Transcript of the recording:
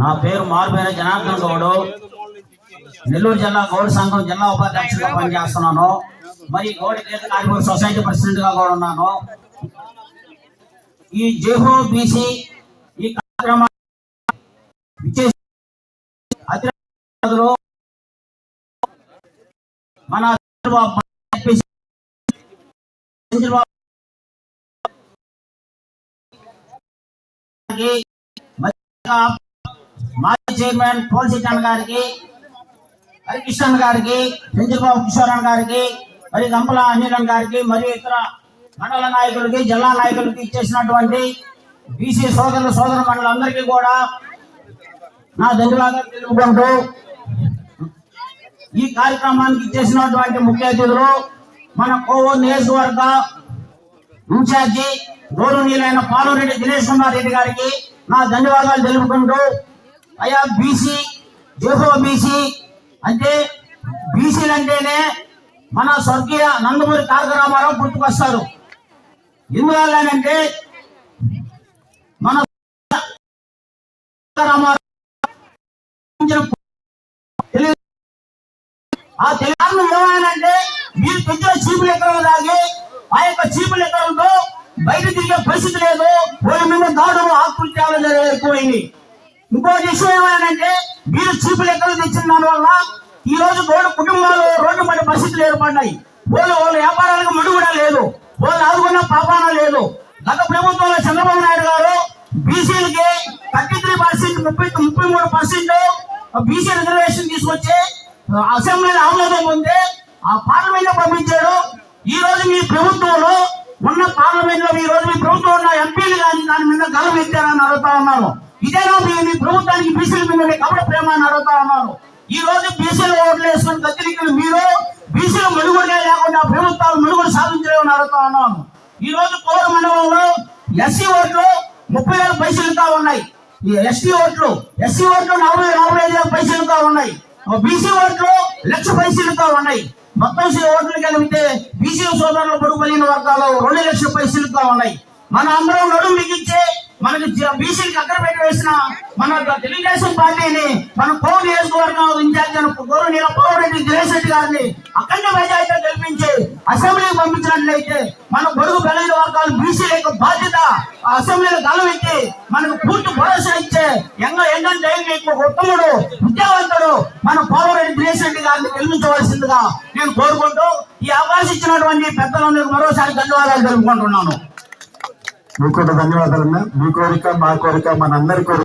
నా పేరు మార్పేర జనార్దన్ గౌడు. నెల్లూరు జిల్లా గౌడ్ సంఘం జిల్లా ఉపాధ్యక్షుడిగా పనిచేస్తున్నాను. మరి గౌడ గీత కార్మిక సొసైటీ ప్రెసిడెంట్గా కూడా ఉన్నాను. ఈ జేహో బీసీ ఈ కార్యక్రమం విచ్చేసి మన చంద్రబాబు మాజీ చైర్మన్ పోల్సిటన్ గారికి హరికృష్ణన్ గారికి చంద్రబాబు కిషోరన్ గారికి మరి గంపల అనిలన్ గారికి మరియు ఇతర మండల నాయకులకి జిల్లా నాయకులకి ఇచ్చేసినటువంటి బీసీ సోదరుల సోదర మండలందరికీ కూడా నా ధన్యవాదాలు తెలుపుకుంటూ ఈ కార్యక్రమానికి ఇచ్చేసినటువంటి ముఖ్య అతిథులు మన కోవో నియోజకవర్గ ఇన్ఛార్జి గౌరవనీయులైన పాలూరెడ్డి దినేష్ కుమార్ రెడ్డి గారికి నా ధన్యవాదాలు తెలుపుకుంటూ అయా బీసీ జోహో బీసీ అంటే బీసీలు అంటేనే మన స్వర్గీయ నందమూరి తారక రామారావు గుర్తుకొస్తారు. ఎందువల్లనంటే మన ఆ తెలుగు ఏమైనంటే మీరు పెంచిన చీపులు ఎక్కడ తాగి ఆ యొక్క చీపులు ఎకరంతో బయట తిరిగే పరిస్థితి లేదు. వాళ్ళ మీద దాడులు ఆకృత్యాలు ఎక్కువైంది ఇంకో విషయం ఏమైందంటే మీరు చీపులు ఎక్కడ తెచ్చిన దాని వల్ల ఈ రోజు రోడ్డు కుటుంబాలు రోడ్డు పడి పరిస్థితులు ఏర్పడ్డాయి వాళ్ళు వాళ్ళ వ్యాపారాలకు మడుగుడ లేదు. వాళ్ళు ఆదుకున్న పాపాన లేదు. గత ప్రభుత్వంలో చంద్రబాబు నాయుడు గారు బీసీలకి థర్టీ త్రీ పర్సెంట్ ముప్పై ముప్పై మూడు పర్సెంట్ బీసీ రిజర్వేషన్ తీసుకొచ్చి అసెంబ్లీలో ఆమోదం ఉంది ఆ పార్లమెంట్లో పంపించాడు. ఈ రోజు మీ ప్రభుత్వంలో ఉన్న పార్లమెంట్లో ఈ రోజు మీ ప్రభుత్వం ఉన్న ఎంపీలు కానీ దాని మీద గలం ఎత్తారని అడుగుతా ఉన్నాను ఇదేనా మీ ప్రభుత్వానికి బీసీలు మీద కబడ ప్రేమ అని అడుగుతా ఉన్నాను ఈ రోజు బీసీలు ఓట్లు వేసుకుని గతిరికలు మీరు బీసీలు మనుగుడే లేకుండా ప్రభుత్వాలు మనుగడ సాధించలేమని అడుగుతా ఉన్నాను ఈ రోజు పౌర మండలంలో ఎస్సీ ఓట్లు ముప్పై వేల పైసలుగా ఉన్నాయి. ఈ ఎస్టీ ఓట్లు ఎస్సీ ఓట్లు నలభై నలభై ఐదు వేల పైసలుగా ఉన్నాయి. బీసీ ఓట్లు లక్ష పైసలుగా ఉన్నాయి. మొత్తం ఓట్లు కలిపితే బీసీ సోదరులు పడుకోలేని కలిగిన వర్గాలు రెండు లక్షల పైసలుగా ఉన్నాయి. మన అందరం నడుము మిగిలించే మనకి బీసీకి అక్కడ పెట్టి వేసిన మన తెలుగుదేశం పార్టీని మన పౌరు నియోజకవర్గం ఇన్ఛార్జ్ అయిన గౌరవనీయ పౌరెడ్డి దినేష్ గారిని అఖండ మెజార్టీతో గెలిపించి అసెంబ్లీకి పంపించినట్లయితే మన బడుగు బలైన వర్గాలు బీసీ యొక్క బాధ్యత ఆ అసెంబ్లీలో గలవెత్తి మనకు పూర్తి భరోసా ఇచ్చే ఎంగ ఎంగంటే మీకు ఉత్తముడు విద్యావంతుడు మన పౌరెడ్డి దినేష్ గారిని గెలిపించవలసిందిగా నేను కోరుకుంటూ ఈ అవకాశం ఇచ్చినటువంటి పెద్దలందరికీ మరోసారి ధన్యవాదాలు తెలుపుకుంటున్నాను. మీకు కూడా ధన్యవాదాలన్నా మీ కోరిక మా కోరిక మనందరి కోరిక.